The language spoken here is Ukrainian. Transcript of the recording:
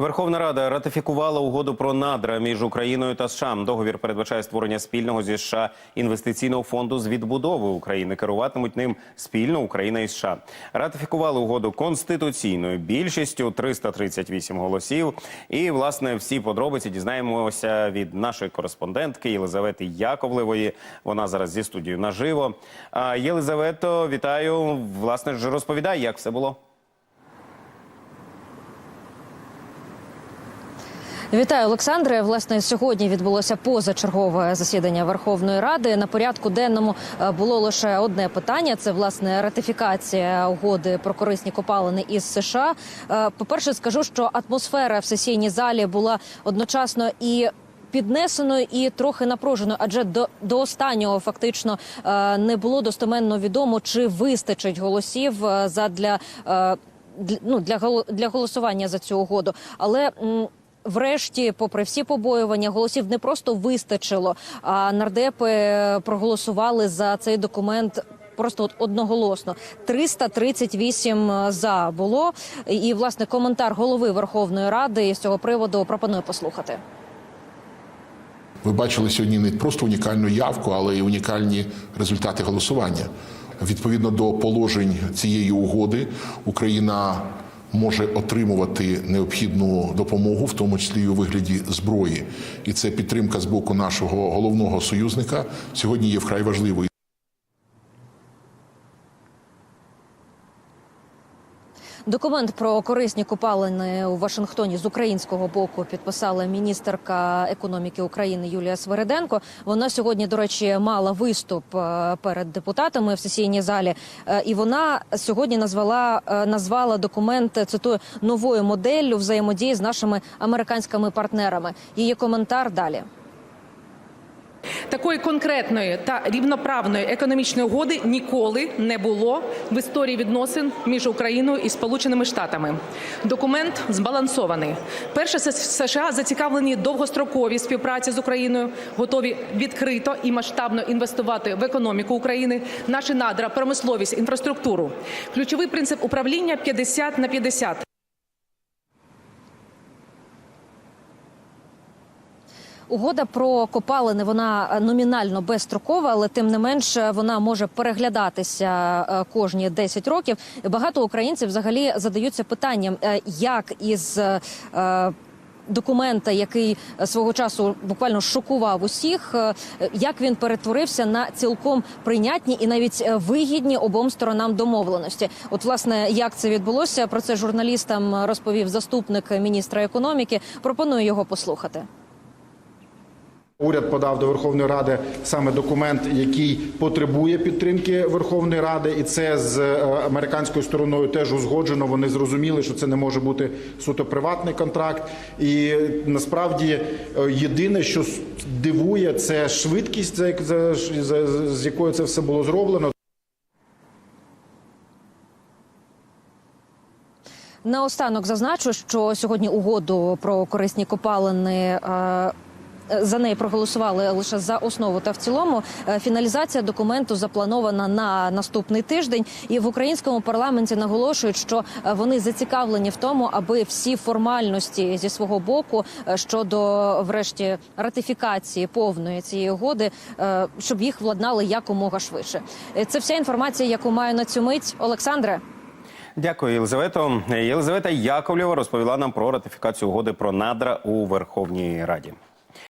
Верховна Рада ратифікувала угоду про надра між Україною та США. Договір передбачає створення спільного зі США інвестиційного фонду з відбудови України. Керуватимуть ним спільно Україна і США. Ратифікували угоду конституційною більшістю 338 голосів. І власне всі подробиці дізнаємося від нашої кореспондентки Єлизавети Яковлевої. Вона зараз зі студією наживо. А, Єлизавето, вітаю. Власне ж розповідай, як все було. Вітаю, Олександре. Власне, сьогодні відбулося позачергове засідання Верховної Ради. На порядку денному е, було лише одне питання: це власне ратифікація угоди про корисні копалини із США. Е, По перше, скажу, що атмосфера в сесійній залі була одночасно і. Піднесеною і трохи напруженою, адже до, до останнього фактично е, не було достеменно відомо, чи вистачить голосів е, для, ну, для, для голосування за цю угоду. Але Врешті, попри всі побоювання, голосів не просто вистачило, а нардепи е, проголосували за цей документ. Просто от одноголосно 338 за було. І власне коментар голови Верховної Ради з цього приводу пропоную послухати. Ви бачили сьогодні не просто унікальну явку, але й унікальні результати голосування. Відповідно до положень цієї угоди, Україна може отримувати необхідну допомогу, в тому числі і у вигляді зброї. І це підтримка з боку нашого головного союзника сьогодні є вкрай важливою. Документ про корисні копалини у Вашингтоні з українського боку підписала міністерка економіки України Юлія Свериденко. Вона сьогодні, до речі, мала виступ е, перед депутатами в сесійній залі, Е, і вона сьогодні назвала е, назвала документ цитую новою моделлю взаємодії з нашими американськими партнерами. Її коментар далі. Такої конкретної та рівноправної економічної угоди ніколи не було в історії відносин між Україною і Сполученими Штатами. Документ збалансований. Перше, США зацікавлені довгостроковій співпраці з Україною, готові відкрито і масштабно інвестувати в економіку України, наші надра, промисловість, інфраструктуру. Ключовий принцип управління 50 на 50. Угода про копалини вона е, номінально безстрокова, але тим не менш е, вона може переглядатися е, кожні 10 років. Багато українців взагалі задаються питанням, як із Документа, який свого часу буквально шокував усіх, як він перетворився на цілком прийнятні і навіть вигідні обом сторонам домовленості. От, власне, як це відбулося, про це журналістам розповів заступник міністра економіки. Пропоную його послухати. Уряд подав до Верховної Ради саме документ, який потребує підтримки Верховної Ради, і це з е, американською стороною теж узгоджено. Вони зрозуміли, що це не може бути суто приватний контракт. І насправді е, єдине, що дивує, це швидкість, з якою це все було зроблено. Наостанок зазначу, що сьогодні угоду про корисні копалини. За неї проголосували лише за основу та в цілому. Е, Фіналізація документу запланована на наступний тиждень. І в українському парламенті наголошують, що е, вони зацікавлені в тому, аби всі формальності зі свого боку е, щодо врешті ратифікації повної цієї угоди, щоб їх владнали якомога швидше. Це вся інформація, яку маю на цю мить. Олександре. Дякую, Єлизавето. Єлизавета Яковлєва розповіла нам про ратифікацію угоди про надра у Верховній Раді.